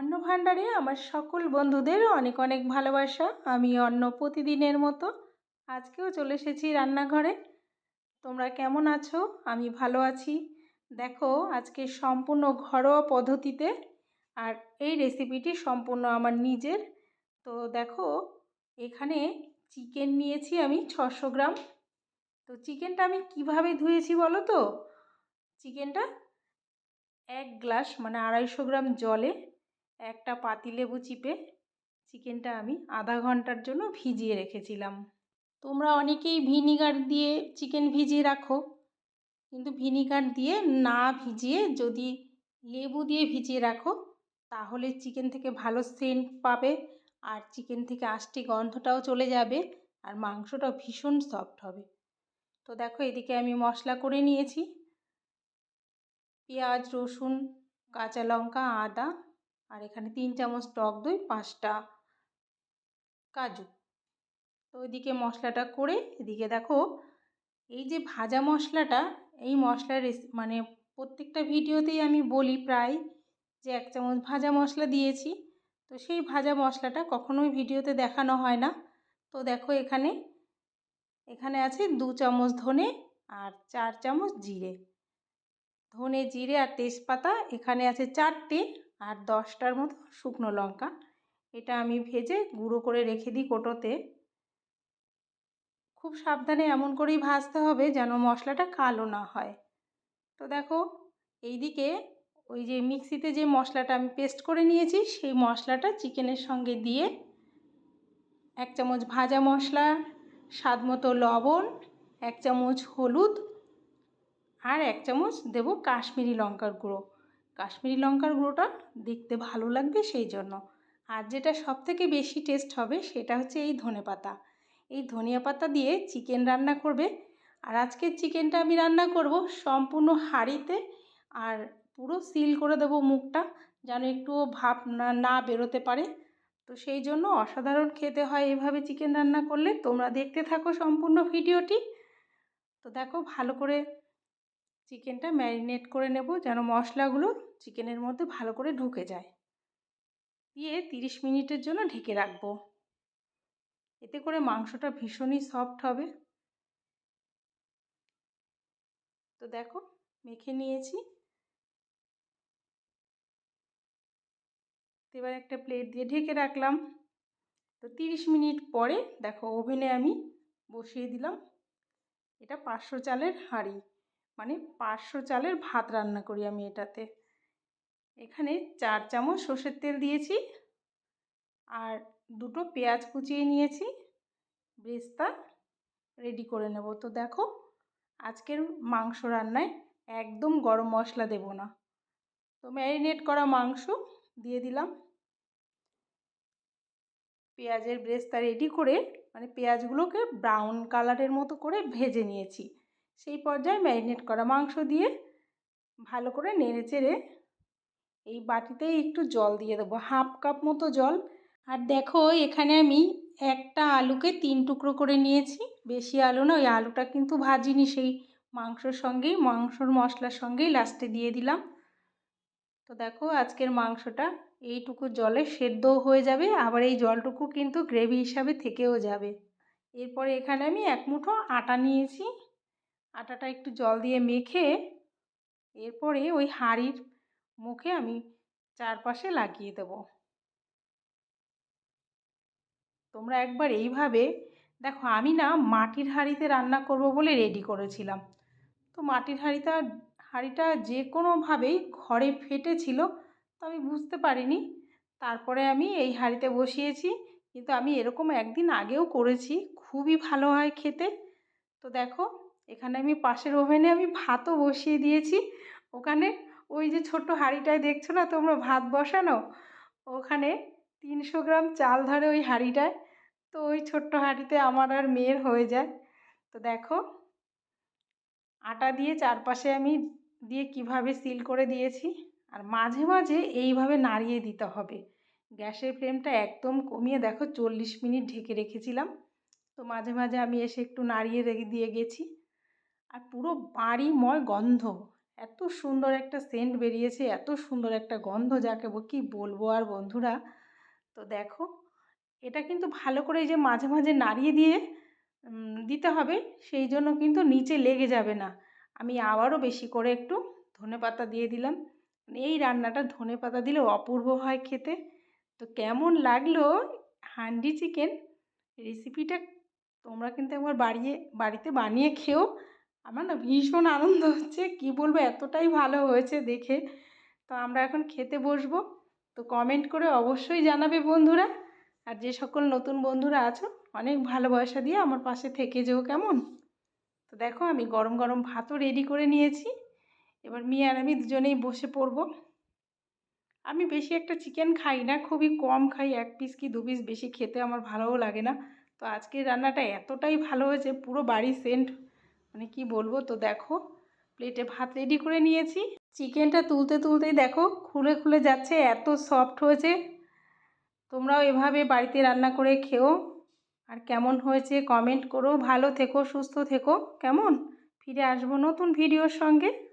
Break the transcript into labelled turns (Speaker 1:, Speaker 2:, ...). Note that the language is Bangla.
Speaker 1: অন্ন ভাণ্ডারে আমার সকল বন্ধুদের অনেক অনেক ভালোবাসা। আমি অন্ন প্রতিদিনের মতো। আজকেও চলে এসেছি রান্নাঘরে। তোমরা কেমন আছো? আমি ভালো আছি। দেখো, আজকে সম্পূর্ণ ঘরোয়া পদ্ধতিতে আর এই রেসিপিটি সম্পূর্ণ আমার নিজের। তো দেখো, এখানে চিকেন নিয়েছি আমি ছশো গ্রাম। তো চিকেনটা আমি কীভাবে ধুয়েছি বলো তো? চিকেনটা এক গ্লাস মানে আড়াইশো গ্রাম জলে একটা পাতিলেবু চিপে চিকেনটা আমি আধা ঘণ্টার জন্য ভিজিয়ে রেখেছিলাম। তোমরা অনেকেই ভিনিগার দিয়ে চিকেন ভিজিয়ে রাখো, কিন্তু ভিনিগার দিয়ে না ভিজিয়ে যদি লেবু দিয়ে ভিজিয়ে রাখো, তাহলে চিকেন থেকে ভালো সেন্ট পাবে আর চিকেন থেকে আষ্টি গন্ধটাও চলে যাবে আর মাংসটাও ভীষণ সফট হবে। তো দেখো এদিকে আমি মশলা করে নিয়েছি। পেঁয়াজ, রসুন, কাঁচা লঙ্কা, আদা আর এখানে তিন চামচ টক দই, পাঁচটা কাজু। তো ওইদিকে মশলাটা করে এদিকে দেখো, এই যে ভাজা মশলাটা, এই মশলার মানে প্রত্যেকটা ভিডিওতেই আমি বলি প্রায় যে এক চামচ ভাজা মশলা দিয়েছি। তো সেই ভাজা মশলাটা কখনোই ভিডিওতে দেখানো হয় না। তো দেখো এখানে এখানে আছে দু চামচ ধনে আর চার চামচ জিরে। ধনে জিরে আর তেজপাতা, এখানে আছে চারটে আর দশটার মতো শুকনো লঙ্কা। এটা আমি ভেজে গুঁড়ো করে রেখে দিই কোটোতে। খুব সাবধানে এমন করেই ভাজতে হবে যেন মশলাটা কালো না হয়। তো দেখো, এইদিকে ওই যে মিক্সিতে যে মশলাটা আমি পেস্ট করে নিয়েছি, সেই মশলাটা চিকেনের সঙ্গে দিয়ে এক চামচ ভাজা মশলা, স্বাদ মতো লবণ, এক চামচ হলুদ আর এক চামচ দেব কাশ্মীরি লঙ্কার গুঁড়ো। কাশ্মীরি লঙ্কার গুঁড়োটা দেখতে ভালো লাগবে সেই জন্য। আর যেটা সব থেকে বেশি টেস্ট হবে সেটা হচ্ছে এই ধনে পাতা। এই ধনিয়া পাতা দিয়ে চিকেন রান্না করবে। আর আজকের চিকেনটা আমি রান্না করব সম্পূর্ণ হাঁড়িতে আর পুরো সিল করে দেবো মুখটা যেন একটুও ভাপ না না বেরোতে পারে। তো সেই জন্য অসাধারণ খেতে হয় এভাবে চিকেন রান্না করলে। তোমরা দেখতে থাকো সম্পূর্ণ ভিডিওটি। তো দেখো ভালো করে চিকেনটা ম্যারিনেট করে নেব যেন মশলাগুলো চিকেনের মধ্যে ভালো করে ঢুকে যায়। দিয়ে তিরিশ মিনিটের জন্য ঢেকে রাখব। এতে করে মাংসটা ভীষণই সফট হবে। তো দেখো, মেখে নিয়েছি। এবার একটা প্লেট দিয়ে ঢেকে রাখলাম। তো তিরিশ মিনিট পরে দেখো, ওভেনে আমি বসিয়ে দিলাম। এটা পাঁচশো চালের হাঁড়ি। মানে পাঁচশো চালের ভাত রান্না করি আমি এটাতে। এখানে চার চামচ সর্ষের তেল দিয়েছি আর দুটো পেঁয়াজ কুচিয়ে নিয়েছি। ব্রেস্তা রেডি করে নেব। তো দেখো, আজকের মাংস রান্নায় একদম গরম মশলা দেব না। তো ম্যারিনেট করা মাংস দিয়ে দিলাম। পেঁয়াজের ব্রেস্তা রেডি করে মানে পেঁয়াজগুলোকে ব্রাউন কালারের মতো করে ভেজে নিয়েছি। সেই পর্যায়ে ম্যারিনেট করা মাংস দিয়ে ভালো করে নেড়ে চেড়ে এই বাটিতেই একটু জল দিয়ে দেবো, হাফ কাপ মতো জল। আর দেখো এখানে আমি একটা আলুকে তিন টুকরো করে নিয়েছি, বেশি আলু না, ওই আলুটা কিন্তু ভাজিনি, সেই মাংসর সঙ্গেই, মাংসর মশলার সঙ্গেই লাস্টে দিয়ে দিলাম। তো দেখো আজকের মাংসটা এইটুকু জলে সেদ্ধও হয়ে যাবে, আবার এই জলটুকু কিন্তু গ্রেভি হিসাবে থেকেও যাবে। এরপরে এখানে আমি এক মুঠো আটা নিয়েছি। আটাটা একটু জল দিয়ে মেখে এরপরে ওই হাঁড়ির মুখে আমি চারপাশে লাগিয়ে দেব। তোমরা একবার এইভাবে, দেখো আমি না মাটির হাঁড়িতে রান্না করব বলে রেডি করেছিলাম। তো মাটির হাঁড়িটা হাঁড়িটা যে কোনোভাবেই ঘরে ফেটেছিল তো আমি বুঝতে পারিনি। তারপরে আমি এই হাঁড়িতে বসিয়েছি, কিন্তু আমি এরকম একদিন আগেও করেছি, খুবই ভালো হয় খেতে। তো দেখো এখানে আমি পাশের ওভেনে আমি ভাতও বসিয়ে দিয়েছি। ওখানে ওই যে ছোট্ট হাঁড়িটায় দেখছ না তোমরা ভাত বসানো? ওখানে তিনশো গ্রাম চাল ধরে ওই হাঁড়িটায়। তো ওই ছোট্ট হাঁড়িতে আমার আর মেয়ের হয়ে যায়। তো দেখো, আটা দিয়ে চারপাশে আমি দিয়ে কীভাবে সিল করে দিয়েছি। আর মাঝে মাঝে এইভাবে নাড়িয়ে দিতে হবে। গ্যাসের ফ্লেমটা একদম কমিয়ে দেখো চল্লিশ মিনিট ঢেকে রেখেছিলাম। তো মাঝে মাঝে আমি এসে একটু নাড়িয়ে দিয়ে গেছি। আর পুরো বাড়িময় গন্ধ। এত সুন্দর একটা সেন্ট বেরিয়েছে, এত সুন্দর একটা গন্ধ যাকে কি বলব আর বন্ধুরা? তো দেখো, এটা কিন্তু ভালো করে যে মাঝে মাঝে নাড়িয়ে দিয়ে দিতে হবে, সেই জন্য কিন্তু নিচে লেগে যাবে না। আমি আবারও বেশি করে একটু ধনে পাতা দিয়ে দিলাম। এই রান্নাটা ধনে পাতা দিলে অপূর্ব হয় খেতে। তো কেমন লাগল হান্ডি চিকেন? রেসিপিটা তোমরা কিন্তু একবার বাড়িয়ে, বাড়িতে বানিয়ে খেও। আমার না ভীষণ আনন্দ হচ্ছে। কি বলব, এতটাই ভালো হয়েছে দেখে। তো আমরা এখন খেতে বসবো। তো কমেন্ট করে অবশ্যই জানাবে বন্ধুরা। আর যে সকল নতুন বন্ধুরা আছো, অনেক ভালোবাসা দিয়ে আমার পাশে থেকে যেও কেমন? তো দেখো, আমি গরম গরম ভাতও রেডি করে নিয়েছি। এবার মেয়ে আর আমি দুজনেই বসে পড়ব। আমি বেশি একটা চিকেন খাই না, খুবই কম খাই। এক পিস কি দু পিস বেশি খেতে আমার ভালোও লাগে না। তো আজকের রান্নাটা এতটাই ভালো হয়েছে, পুরো বাড়ি সেন্ট মানে কি বলব? তো দেখো প্লেটে ভাত রেডি করে নিয়েছি। চিকেনটা তুলতে তুলতেই দেখো, খুলে খুলে যাচ্ছে, এত সফট হয়েছে। তোমরাও এভাবে বাড়িতে রান্না করে খেও। আর কেমন হয়েছে কমেন্ট করো। ভালো থেকো, সুস্থ থেকো। কেমন? ফিরে আসব নতুন ভিডিওর সঙ্গে।